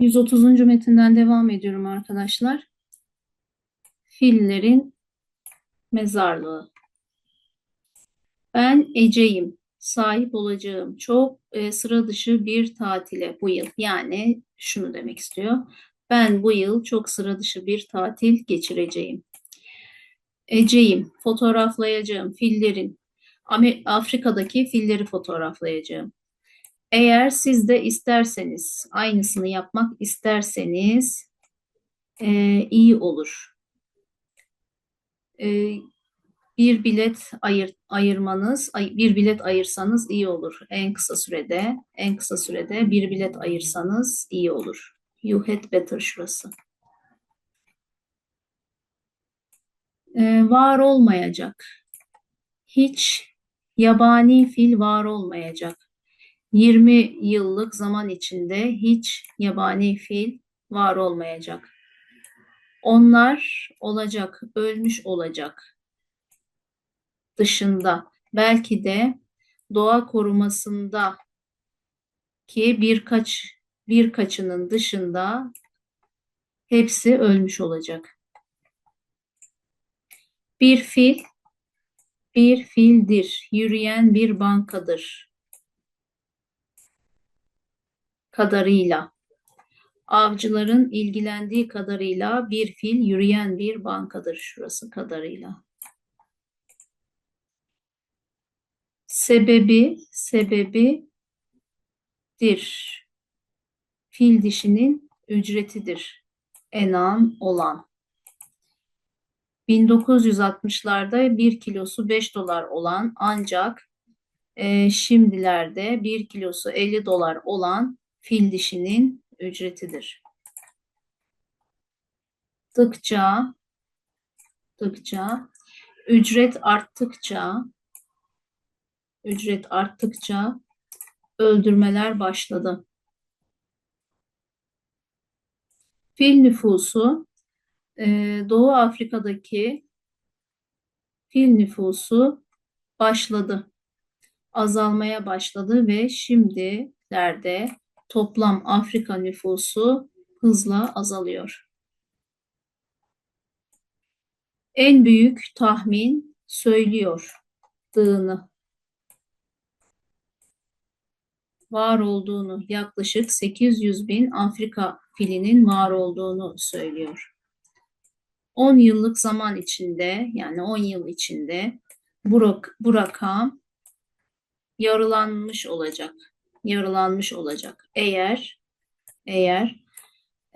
130. metinden devam ediyorum arkadaşlar. Fillerin mezarlığı. Ben Ece'yim. Sahip olacağım çok e, sıra dışı bir tatile bu yıl. Yani şunu demek istiyor. Ben bu yıl çok sıra dışı bir tatil geçireceğim. Ece'yim. Fotoğraflayacağım. Fillerin. Afrika'daki filleri fotoğraflayacağım. Eğer siz de isterseniz, aynısını yapmak isterseniz e, iyi olur. E, bir bilet ayır, ayırmanız, ay- bir bilet ayırsanız iyi olur. En kısa sürede, en kısa sürede bir bilet ayırsanız iyi olur. You had better şurası. E, var olmayacak. Hiç yabani fil var olmayacak. 20 yıllık zaman içinde hiç yabani fil var olmayacak. Onlar olacak, ölmüş olacak dışında belki de doğa korumasında ki birkaç birkaçının dışında hepsi ölmüş olacak. Bir fil bir fildir, yürüyen bir bankadır kadarıyla. Avcıların ilgilendiği kadarıyla bir fil yürüyen bir bankadır şurası kadarıyla. Sebebi, sebebidir. Fil dişinin ücretidir. Enam olan. 1960'larda 1 kilosu 5 dolar olan ancak e, şimdilerde 1 kilosu 50 dolar olan fil dişinin ücretidir. Tıkça, tıkça, ücret arttıkça, ücret arttıkça öldürmeler başladı. Fil nüfusu e, Doğu Afrika'daki fil nüfusu başladı. Azalmaya başladı ve şimdilerde toplam Afrika nüfusu hızla azalıyor. En büyük tahmin söylüyor dığını. var olduğunu, yaklaşık 800 bin Afrika filinin var olduğunu söylüyor. 10 yıllık zaman içinde yani 10 yıl içinde bu, bu rakam yarılanmış olacak. Yarılanmış olacak. Eğer eğer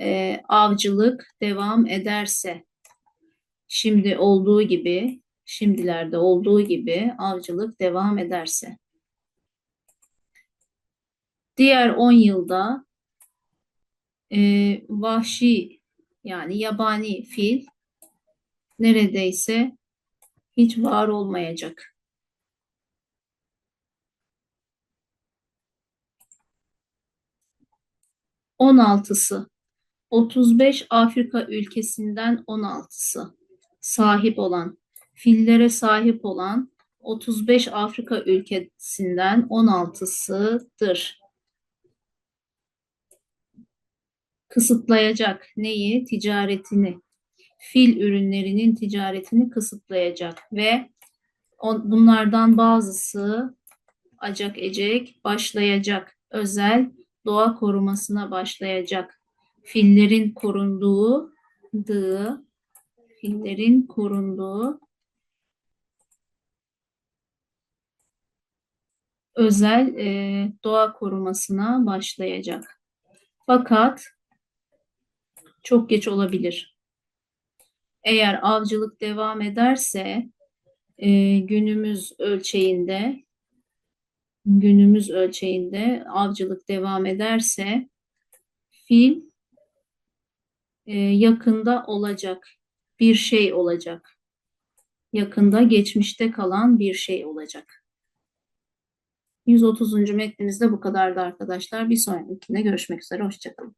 e, avcılık devam ederse şimdi olduğu gibi şimdilerde olduğu gibi avcılık devam ederse Diğer 10 yılda e, vahşi yani yabani fil neredeyse hiç var olmayacak. On altısı 35 Afrika ülkesinden 16'sı sahip olan, fillere sahip olan 35 Afrika ülkesinden 16'sıdır. kısıtlayacak. Neyi? Ticaretini. Fil ürünlerinin ticaretini kısıtlayacak ve bunlardan bazısı acak ecek başlayacak. Özel doğa korumasına başlayacak. Fillerin korunduğu dığı, fillerin korunduğu özel e, doğa korumasına başlayacak. Fakat çok geç olabilir. Eğer avcılık devam ederse e, günümüz ölçeğinde günümüz ölçeğinde avcılık devam ederse fil e, yakında olacak bir şey olacak. Yakında geçmişte kalan bir şey olacak. 130. metnimizde bu kadardı arkadaşlar. Bir sonrakinde görüşmek üzere. Hoşçakalın.